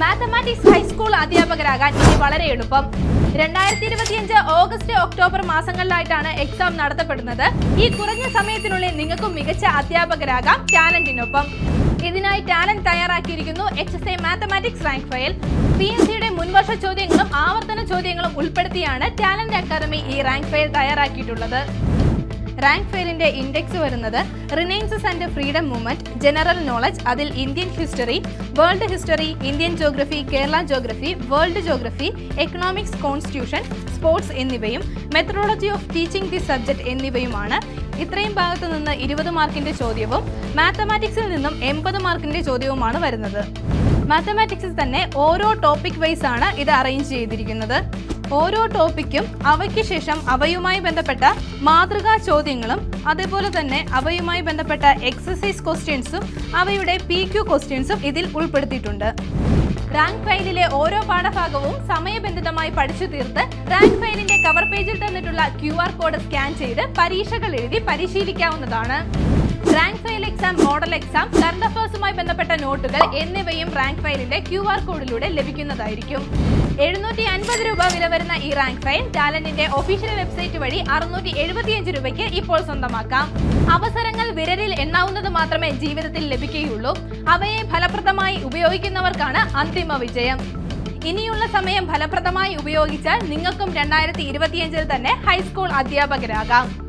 Mathematics high school അധ്യാപകരാകാൻ ഇനി വളരെ എളുപ്പം. രണ്ടായിരത്തി ഇരുപത്തിയഞ്ച് ഓഗസ്റ്റ് ഒക്ടോബർ മാസങ്ങളിലായിട്ടാണ് എക്സാം നടത്തപ്പെടുന്നത്. ഈ കുറഞ്ഞ സമയത്തിനുള്ളിൽ നിങ്ങൾക്കും മികച്ച അധ്യാപകരാകാം ടാലന്റിനൊപ്പം. ഇതിനായി Talent തയ്യാറാക്കിയിരിക്കുന്നു H S I mathematics rank file P S സിയുടെ മുൻവർഷ ചോദ്യങ്ങളും ആവർത്തന ചോദ്യങ്ങളും ഉൾപ്പെടുത്തിയാണ് ടാലന്റ് അക്കാദമി ഈ റാങ്ക് ഫയൽ തയ്യാറാക്കിയിട്ടുള്ളത്. റാങ്ക് ഫെയിലിന്റെ ഇൻഡെക്സ് വരുന്നത് renaissance and freedom movement general knowledge അതിൽ Indian history world history Indian geography Kerala geography world geography economics constitution sports എന്നിവയും methodology of teaching the subject എന്നിവയുമാണ്. ഇത്രയും ഭാഗത്തു നിന്ന് ഇരുപത് മാർക്കിന്റെ ചോദ്യവും മാത്തമാറ്റിക്സിൽ നിന്നും എൺപത് മാർക്കിന്റെ ചോദ്യവുമാണ് വരുന്നത്. മാത്തമാറ്റിക്സിൽ തന്നെ ഓരോ ടോപ്പിക് വൈസ് ആണ് ഇത് അറേഞ്ച് ചെയ്തിരിക്കുന്നത്. ഓരോ ടോപ്പിക്കും അവയ്ക്ക് ശേഷം അവയുമായി ബന്ധപ്പെട്ട മാതൃകാ ചോദ്യങ്ങളും അതേപോലെ തന്നെ അവയുമായി ബന്ധപ്പെട്ട എക്സസൈസ് ക്വസ്റ്റ്യൻസും അവയുടെ പി ക്യു ക്വസ്റ്റ്യൻസും ഇതിൽ ഉൾപ്പെടുത്തിയിട്ടുണ്ട്. റാങ്ക് ഫയലിലെ ഓരോ പാഠഭാഗവും സമയബന്ധിതമായി പഠിച്ചു തീർത്ത് റാങ്ക് ഫയലിന്റെ കവർ പേജിൽ തന്നിട്ടുള്ള ക്യു കോഡ് സ്കാൻ ചെയ്ത് പരീക്ഷകൾ എഴുതി പരിശീലിക്കാവുന്നതാണ്. Rank exam model exam current അഫേഴ്സുമായി ബന്ധപ്പെട്ട നോട്ടുകൾ എന്നിവയും റാങ്ക് ഫയലിന്റെ ക്യു ആർ കോഡിലൂടെ ലഭിക്കുന്നതായിരിക്കും. എഴുന്നൂറ്റി അൻപത് രൂപ വില വരുന്ന ഈ റാങ്ക് ഫയൽ ടാലന്റിന്റെ ഒഫീഷ്യൽ വെബ്സൈറ്റ് വഴി അറുന്നൂറ്റി എഴുപത്തിയഞ്ച് രൂപയ്ക്ക് ഇപ്പോൾ സ്വന്തമാക്കാം. അവസരങ്ങൾ വിരലിൽ എണ്ണാവുന്നത് മാത്രമേ ജീവിതത്തിൽ ലഭിക്കുകയുള്ളൂ. അവയെ ഫലപ്രദമായി ഉപയോഗിക്കുന്നവർക്കാണ് അന്തിമ വിജയം. ഇനിയുള്ള സമയം ഫലപ്രദമായി ഉപയോഗിച്ചാൽ നിങ്ങൾക്കും രണ്ടായിരത്തി ഇരുപത്തിയഞ്ചിൽ തന്നെ ഹൈസ്കൂൾ അധ്യാപകരാകാം.